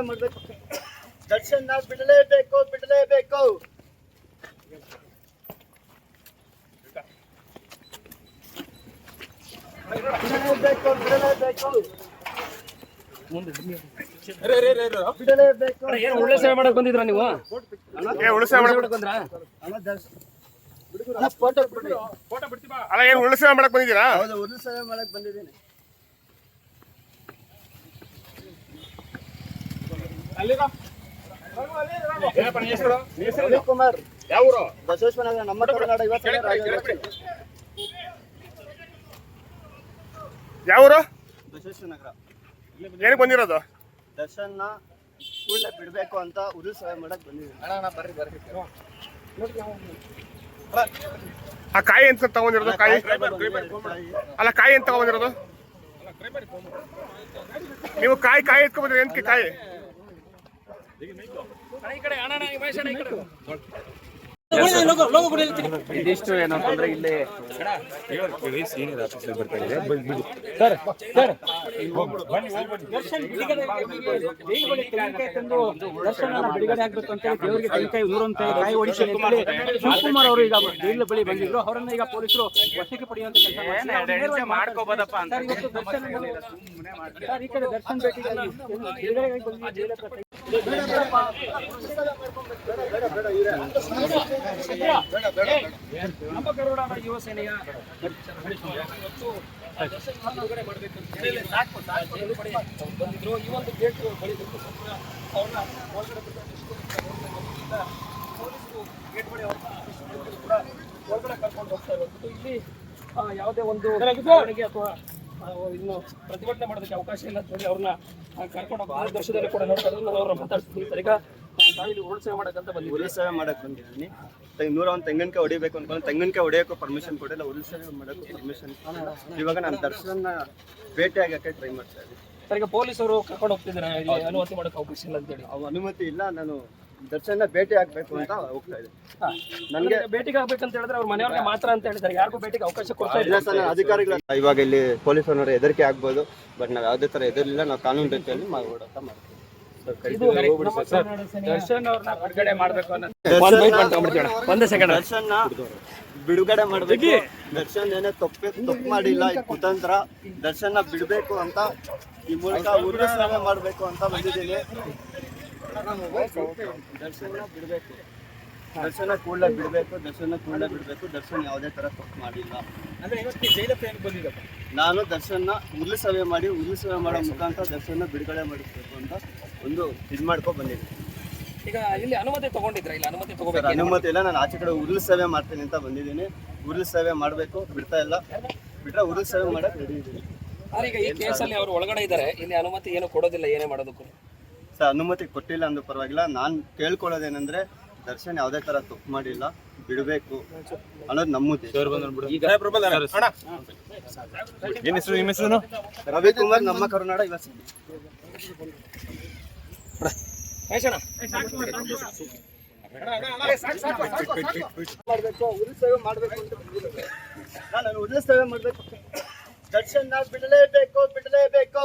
ಮಾಡಬೇಕು. ದರ್ಶನ ಬಿಡಲೇಬೇಕು ಬಿಡಲೇಬೇಕು. ಬಿಡಲೇಬೇಕು ಬಿಡಲೇಬೇಕು. ಒಳ್ಳೆ ಸೇವೆ ಮಾಡಕ್ ಬಂದಿದ್ರ ನೀವು? ಏ ಉಳಿಸ ಮಾಡಕ್ ಬಂದ್ರ ಅಣ್ಣ ದರ್ಶನ ಅಣ್ಣ ಫೋಟೋ ಬಿಡಿ. ಅಲ್ಲ ಏನ್ ಉಳಿಸ ಮಾಡಕ್ ಬಂದಿದ್ದೀರಾ? ಹೌದು ಉರುಳು ಸೇವೆ ಮಾಡಕ್ ಬಂದಿದ್ದೀನಿ. ಕುಮಾರ್ ಯಾವ ಊರು? ಬಸವೇಶ್ವರ ನಗರ ನಮ್ಮ ಕರ್ನಾಟಕ ಯುವ ಬಸವೇಶ್ವರ ನಗರ. ಏನಕ್ಕೆ ಬಂದಿರೋದು? ದರ್ಶನ ಕೂಡಲೇ ಬಿಡಬೇಕು ಅಂತ ಉರು ಸೇವೆ ಮಾಡಕ್ ಬಂದಿದ್ದೀನಿ. ಆ ಕಾಯಿ ಎಂತ ತಗೊಂಡಿರೋದು? ಕಾಯಿ? ಅಲ್ಲ ಕಾಯಿ ಅಂತ ತಗೊಂಡಿರೋದು? ನೀವು ಕಾಯಿ ಕಾಯಿ ಎತ್ಕೊಂಡ್ ಬಂದ್ರಿ. ಎಂತ ಕಾಯಿ? ಈ ಕಡೆ ಅಣ್ಣ ಈ ಮಹೇಶ್ ಅಣ್ಣ ಈ ಕಡೆ ಇದಿಷ್ಟು ಏನಂತಂದ್ರೆ ಇಲ್ಲಿ ದರ್ಶನ ಬಿಡುಗಡೆ ಆಗ್ಬೇಕು ಅಂತ ಹೇಳಿ ದೇವರಿಗೆ ತೆಂಗಿನಕಾಯಿ ನೂರೊಂದು ಕಾಯಿ ಹೊಡಿಸಿ ಅಂತ ಹೇಳಿ ಶಿವಕುಮಾರ್ ಅವರು ಈಗ ಜೈಲು ಬಳಿ ಬಂದಿದ್ರು. ಅವರನ್ನ ಈಗ ಪೊಲೀಸರು ವಶಕ್ಕೆ ಪಡೆಯುವಂತ ಕೆಲಸ ಮಾಡ್ಕೋಬೋದಪ್ಪ ಅಂತ. ಈ ಕಡೆ ದರ್ಶನ್. ನಮ್ಮ ಯುವ ಸೇನೆಯ ಮಾಡಬೇಕು ಬಂದಿದ್ರು ಈ ಒಂದು ಗೇಟ್ ಅವ್ರನ್ನ ಹೊರಗಡೆ ಪೊಲೀಸರು ಗೇಟ್ ಬಳಿ ಅವ್ರನ್ನ ಕೂಡ ಹೊರಗಡೆ ಕರ್ಕೊಂಡು ಹೋಗ್ತಾ ಇರೋದು ಇಲ್ಲಿ ಯಾವುದೇ ಒಂದು ಅಥವಾ ಇನ್ನು ಪ್ರತಿಭಟನೆ ಮಾಡೋದಕ್ಕೆ ಅವಕಾಶ ಇಲ್ಲ ಅಂತ ಹೇಳಿ ಅವ್ರನ್ನ ಕರ್ಕೊಂಡು ಹೋಗಿ ದರ್ಶನದಲ್ಲಿ ಕೂಡ ನೋಡ್ತಾ ನಾನು ಅವ್ರನ್ನ ಮಾತಾಡ್ತೀನಿ ಸರ್ ಈಗ ಉರುಳು ಸೇವೆ ಮಾಡಕ್ಕಂತ ಉರುಳು ಸೇವೆ ಮಾಡಕ್ಕೆ ಬಂದಿದ್ದೀನಿ. ನೂರ ಒಂದು ತೆಂಗಿನಕಾಯಿ ಹೊಡಿಬೇಕು ಅನ್ಕೊಂಡು ತೆಂಗಿನಕಾಯಿ ಹೊಡಿಯೋಕ್ಕೂ ಪರ್ಮಿಷನ್ ಕೊಟ್ಟಿಲ್ಲ. ಉರುಳು ಸೇವೆ ಮಾಡಕ್ಕೆ ಪರ್ಮಿಷನ್ ಇವಾಗ ನಾನು ದರ್ಶನ ಭೇಟಿ ಆಗಕ್ಕೆ ಟ್ರೈ ಮಾಡ್ತಾ ಇದ್ದೀನಿ. ಸರ್ ಈಗ ಪೊಲೀಸರು ಕರ್ಕೊಂಡು ಹೋಗ್ತಿದ್ದಾರೆ. ಅನುಮತಿ ಮಾಡಕ್ಕೆ ಅವಕಾಶ ಇಲ್ಲ ಅಂತೇಳಿ ಅವ್ ಅನುಮತಿ ಇಲ್ಲ. ನಾನು ದರ್ಶನ ಭೇಟಿ ಆಗ್ಬೇಕು ಅಂತ ಹೋಗ್ತಾ ಇದೆ. ನನಗೆ ಭೇಟಿಗೆ ಆಗ್ಬೇಕಂತ ಹೇಳಿದ್ರೆ ಅವ್ರ ಮನೆಯವ್ರಿಗೆ ಮಾತ್ರ ಅಂತ ಹೇಳಿದ್ದಾರೆ. ಯಾರಿಗೂ ಭೇಟಿಗೆ ಅವಕಾಶ ಕೊಡ್ತಾ ಇಲ್ಲ. ಸರ್ ಅಧಿಕಾರಿಗಳ ಇವಾಗ ಇಲ್ಲಿ ಪೊಲೀಸರು ಹೆದರಿಕೆ ಆಗ್ಬೋದು. ಬಟ್ ನಾವು ಯಾವುದೇ ತರ ಎದುರಿಲ್ಲ ನಾವು ಕಾನೂನು ರೀತಿಯಲ್ಲಿ ಮಾಡ್ತೀವಿ. ದರ್ಶನ್ ಅವ್ರನ್ನ ಬಿಡುಗಡೆ ಮಾಡ್ಬೇಕು ಒಂದೇ ಸೆಕೆಂಡ್ ದರ್ಶನ್ ಬಿಡುಗಡೆ ಮಾಡ್ಬೇಕು. ದರ್ಶನ್ ಏನೇ ತಪ್ಪೆ ತಪ್ಪು ಮಾಡಿಲ್ಲ ಇದು ಕುತಂತ್ರ ದರ್ಶನ ಬಿಡಬೇಕು ಅಂತ ಈ ಮೂಲಕ ಮಾಡ್ಬೇಕು ಮಾಡಬೇಕು ಅಂತ ಬಂದಿದ್ದೀನಿ. ದರ್ಶನ ಬಿಡಬೇಕು ದರ್ಶನ ಕೂಡಲೇ ಬಿಡಬೇಕು ದರ್ಶನ ಕೂಡಲೇ ಬಿಡಬೇಕು ದರ್ಶನ್ ಯಾವುದೇ ತರ ತಪ್ಪು ಮಾಡಿಲ್ಲ. ನಾನು ದರ್ಶನ ಉರುಳು ಸಭೆ ಮಾಡಿ ಉರುಳು ಸಭೆ ಮಾಡೋ ಮುಖಾಂತರ ದರ್ಶನ ಬಿಡುಗಡೆ ಮಾಡಿಸ್ಬೇಕು ಅಂತ ಒಂದು ಇದು ಮಾಡ್ಕೊ ಬಂದಿದ್ದೀನಿ ಈಗ ಇಲ್ಲಿ ಅನುಮತಿ ತಗೊಂಡಿದ್ರೆ? ಇಲ್ಲಿ ಅನುಮತಿ ತಗೋಬೇಕು ಅನುಮತಿ ಇಲ್ಲ ನಾನು ಆಚೆ ಕಡೆ ಉರುಳು ಸೇವೆ ಮಾಡ್ತೀನಿ ಅಂತ ಬಂದಿದ್ದೀನಿ. ಉರುಳು ಸೇವೆ ಮಾಡಬೇಕು ಬಿಡ್ತಾ ಇಲ್ಲ. ಬಿಟ್ರೆ ಉರುಳು ಸೇವೆ ಮಾಡೋಕೆ ರೆಡಿ ಇದ್ದೀನಿ. ಈಗ ಈ ಕೇಸಲ್ಲಿ ಅವರು ಒಳಗಡೆ ಇದ್ದಾರೆ ಇಲ್ಲಿ ಅನುಮತಿ ಏನು ಕೊಡೋದಿಲ್ಲ ಏನೇ ಮಾಡೋದಕ್ಕೂ? ಸರ್ ಅನುಮತಿ ಕೊಟ್ಟಿಲ್ಲ ಅಂದ್ರೂ ಪರವಾಗಿಲ್ಲ. ನಾನು ಕೇಳ್ಕೊಳ್ಳೋದೇನೆಂದ್ರೆ ದರ್ಶನ್ ಯಾವುದೇ ತರ ತಪ್ಪು ಮಾಡಿಲ್ಲ. ಬಿಡಬೇಕು ಅನ್ನೋದು ನಮ್ಮದು ಉದ್ದೇಶ. ಏನ್ ಹೆಸರು ನಿಮ್ಮ ಹೆಸರು? ರವಿಕುಮಾರ್ ನಮ್ಮ ಕರುನಾಡ ಇವತ್ತು. ನಾನು ಉರುಳು ಸೇವೆ ಮಾಡಬೇಕು. ದರ್ಶನ್ ಬಿಡಲೇಬೇಕು ಬಿಡಲೇಬೇಕು.